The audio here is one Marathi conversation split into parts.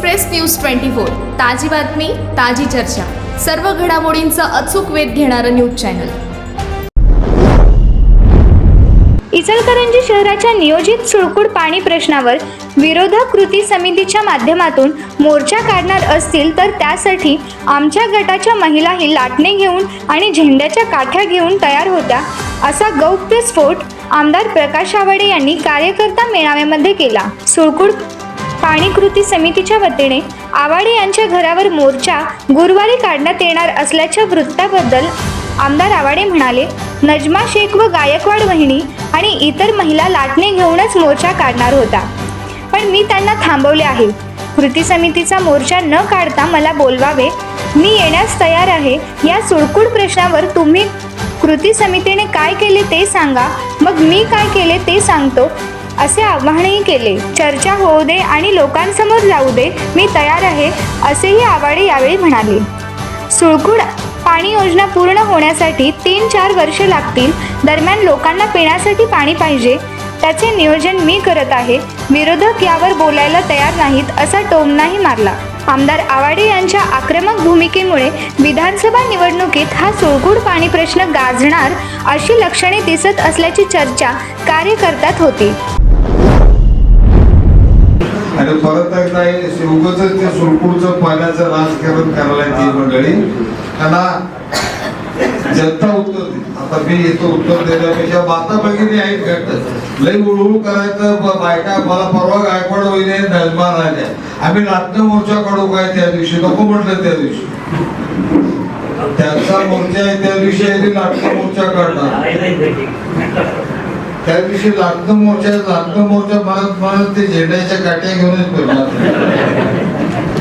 एक्सप्रेस न्यूज ट्वेंटी फोर ताजी बातमी ताजी चर्चा. सर्व घडामोडींचा अचूक वेध घेणारं न्यूज चॅनल. इचलकरंजी शहराच्या नियोजित सुळकूड पाणी प्रश्नावर विरोधक कृती समितीच्या माध्यमातून मोर्चा काढणार असतील तर त्यासाठी आमच्या गटाच्या महिलाही लाटणे घेऊन आणि झेंड्याच्या काठ्या घेऊन तयार होत्या असा गौप्यस्फोट आमदार प्रकाश आवाडे यांनी कार्यकर्ता मेळाव्यामध्ये केला. सुळकूड पाणी कृती समितीच्या वतीने आवाडे यांच्या घरावर मोर्चा गुरुवारी काढण्यात येणार असल्याच्या वृत्ताबद्दल आमदार आवाडे म्हणाले नजमा शेख व गायकवाड वहिनी आणि इतर महिला लाटणे घेऊनच मोर्चा काढणार होता. पण मी त्यांना थांबवले आहे. कृती समितीचा मोर्चा न काढता मला बोलवावे. मी येण्यास तयार आहे. या सुडकुड प्रश्नावर तुम्ही कृती समितीने काय केले ते सांगा. मग मी काय केले ते सांगतो. असे आवाहनही केले. चर्चा होऊ दे आणि लोकांसमोर जाऊ दे. मी तयार आहे असेही आवाडे यावेळी म्हणाले. सुळकूड पाणी योजना पूर्ण होण्यासाठी तीन चार वर्षे लागतील. दरम्यान लोकांना पिण्यासाठी पाणी पाहिजे. त्याचे नियोजन मी करत आहे. विरोधक यावर बोलायला तयार नाहीत असा टोमनाही मारला. आमदार आवाडे यांच्या आक्रमक भूमिकेमुळे विधानसभा निवडणुकीत हा सुळगुड पाणी प्रश्न गाजणार अशी लक्षणे दिसत असल्याची चर्चा कार्यकर्त्यात होती. आणि परत एकदा उगच ते सुरकुडचं पाण्याचं राजकारण करायला ती मंडळी. त्यांना जनता उत्तर आता मी येतो उत्तर देण्यापेक्षा माता भगिनी आहेत घट लई उळूळ करायचं बायका मला परवा गायकवाड होईने नजमा राजा आम्ही नाट्य मोर्चा काढू काय त्या दिवशी. नको म्हटलं त्या दिवशी. त्यांचा मोर्चा आहे त्या दिवशी नाट्य मोर्चा काढणार. त्या दिवशी लागतं मोर्चा लागतं मोर्चा म्हणत म्हणत ते झेंड्याच्या काट्या घेऊनच फिरणार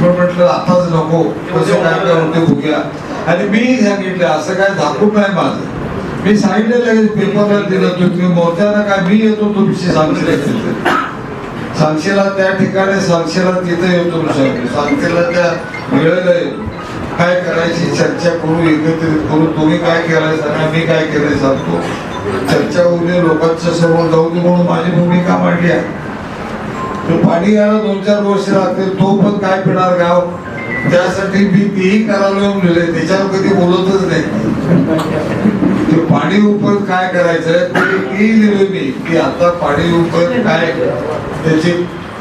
म्हटलं आताच नको कसं काय काय होते बघूया. आणि मी सांगितलं असं काय दाखवून नाही माझं. मी सांगितलं लगेच पेपरला दिलं तुम्ही मोर्चाला काय मी येतो तुमची सांगशीला सांगशीला त्या ठिकाणी सांगशीला तिथे येतो सांगशीला त्या वेळेला येतो. काय करायची चर्चा करू एकत्रित करू तुम्ही काय केलंय सांगा मी काय केलंय सांगतो. चर्चा होऊ दे लोकांच्या समोर जाऊ दे म्हणून माझी भूमिका मांडली आहे. पाणी यायला दोन चार वर्ष लागतील तो पण काय पिणार गाव? त्यासाठी मी तेही करायला येऊन लिहिले त्याच्यावर कधी बोलतच नाही. ते पाणी उपर काय करायचं? ते तेही लिहिले मी की आता पाणी उपर काय त्याची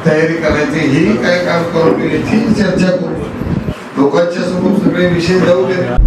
तयारी करायची ही काय काम करू याची चर्चा करू लोकांच्या समोर सगळे विषय जाऊ दे.